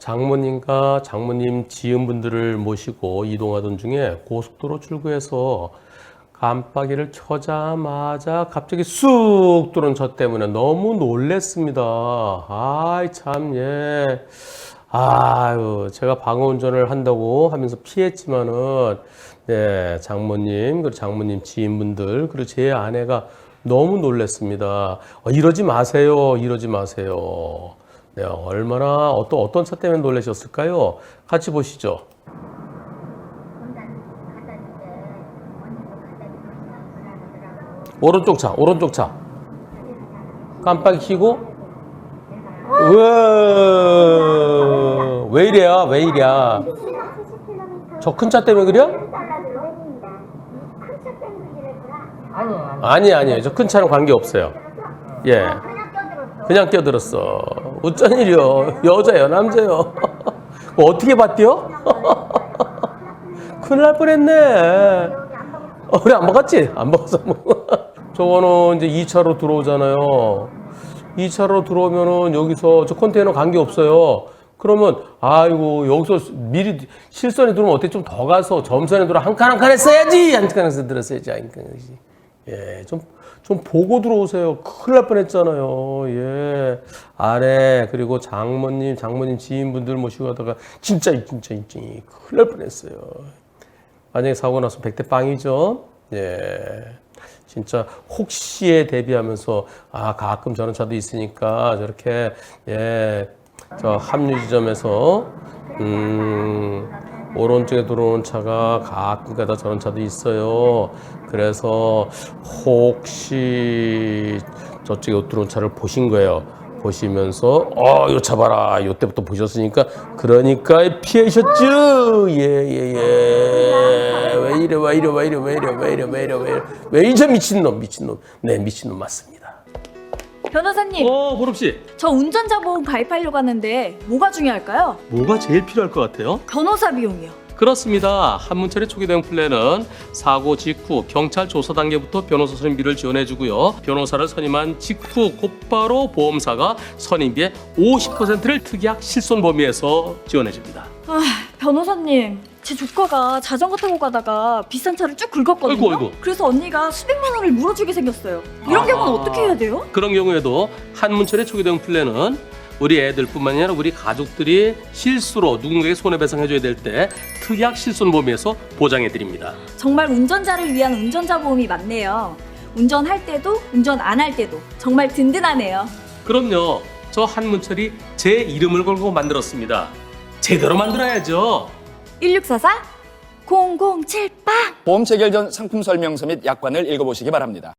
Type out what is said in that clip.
장모님과 장모님 지인분들을 모시고 이동하던 중에 고속도로 출구에서 깜빡이를 켜자마자 갑자기 쑥 들어온 저 때문에 너무 놀랬습니다. 아이, 참, 예. 아유, 제가 방어 운전을 한다고 하면서 피했지만은, 네, 장모님, 그리고 장모님 지인분들, 그리고 제 아내가 너무 놀랬습니다. 어, 이러지 마세요. 이러지 마세요. 네, 얼마나, 어떤, 어떤 차 때문에 놀라셨을까요? 같이 보시죠. 오른쪽 차, 오른쪽 차. 깜빡이 켜고. 우와, 왜 이래야, 왜 이래야. 저 큰 차 때문에 그래? 아니, 아니. 아니, 아니에요. 저 큰 차는 관계 없어요. 예. 그냥 껴들었어. 어쩐 일이요? 여자요, 남자요? 뭐 어떻게 봤대요? 큰일 날 뻔했네. 어, 우리 안 먹었지? 안 먹어서 뭐. 저거는 이제 2차로 들어오잖아요. 2차로 들어오면은 여기서 저 컨테이너 관계 없어요. 그러면 아이고 여기서 미리 실선에 들어오면 어떻게 좀 더 가서 점선에 들어 한 칸 한 칸 했어야지 한 칸에서 들었어야지 한 칸에서 예, 좀, 좀 보고 들어오세요. 큰일 날 뻔했잖아요. 예. 아래, 그리고 장모님, 장모님 지인분들 모시고 가다가 진짜, 진짜, 진짜, 큰일 날 뻔했어요. 만약에 사고 나서 백대 빵이죠. 예. 진짜 혹시에 대비하면서 아 가끔 저런 차도 있으니까 저렇게 예저 합류 지점에서 음 오른쪽에 들어오는 차가 가끔 가다 저런 차도 있어요. 그래서 혹시 저쪽에 들어온 차를 보신 거예요. 보시면서 어, 요 차 봐라. 요 때부터 보셨으니까 그러니까 피하셨죠. 예, 예, 예. 왜 이래, 왜 이래, 왜 이래, 왜 이래, 왜 이래, 왜 이래, 왜 이래. 왜 이제 미친놈, 미친놈. 네, 미친놈 맞습니다. 변호사님, 어, 보름 씨. 저 운전자 보험 가입하려고 하는데 뭐가 중요할까요? 뭐가 제일 필요할 것 같아요? 변호사 비용이요. 그렇습니다. 한문철의 초기 대응 플랜은 사고 직후 경찰 조사 단계부터 변호사 선임비를 지원해주고요. 변호사를 선임한 직후 곧바로 보험사가 선임비의 50%를 특약 실손 범위에서 지원해줍니다. 아, 변호사님, 제 조카가 자전거 타고 가다가 비싼 차를 쭉 긁었거든요. 아이고, 아이고. 그래서 언니가 수백만 원을 물어주게 생겼어요. 이런 아. 경우는 어떻게 해야 돼요? 그런 경우에도 한문철의 초기 대응 플랜은 우리 애들뿐만 아니라 우리 가족들이 실수로 누군가에게 손해배상해줘야 될 때 특약 실손 범위에서 보장해드립니다. 정말 운전자를 위한 운전자 보험이 맞네요. 운전할 때도 운전 안 할 때도 정말 든든하네요. 그럼요. 저 한문철이 제 이름을 걸고 만들었습니다. 제대로 만들어야죠. 1644 0078 보험 체결 전 상품 설명서 및 약관을 읽어보시기 바랍니다.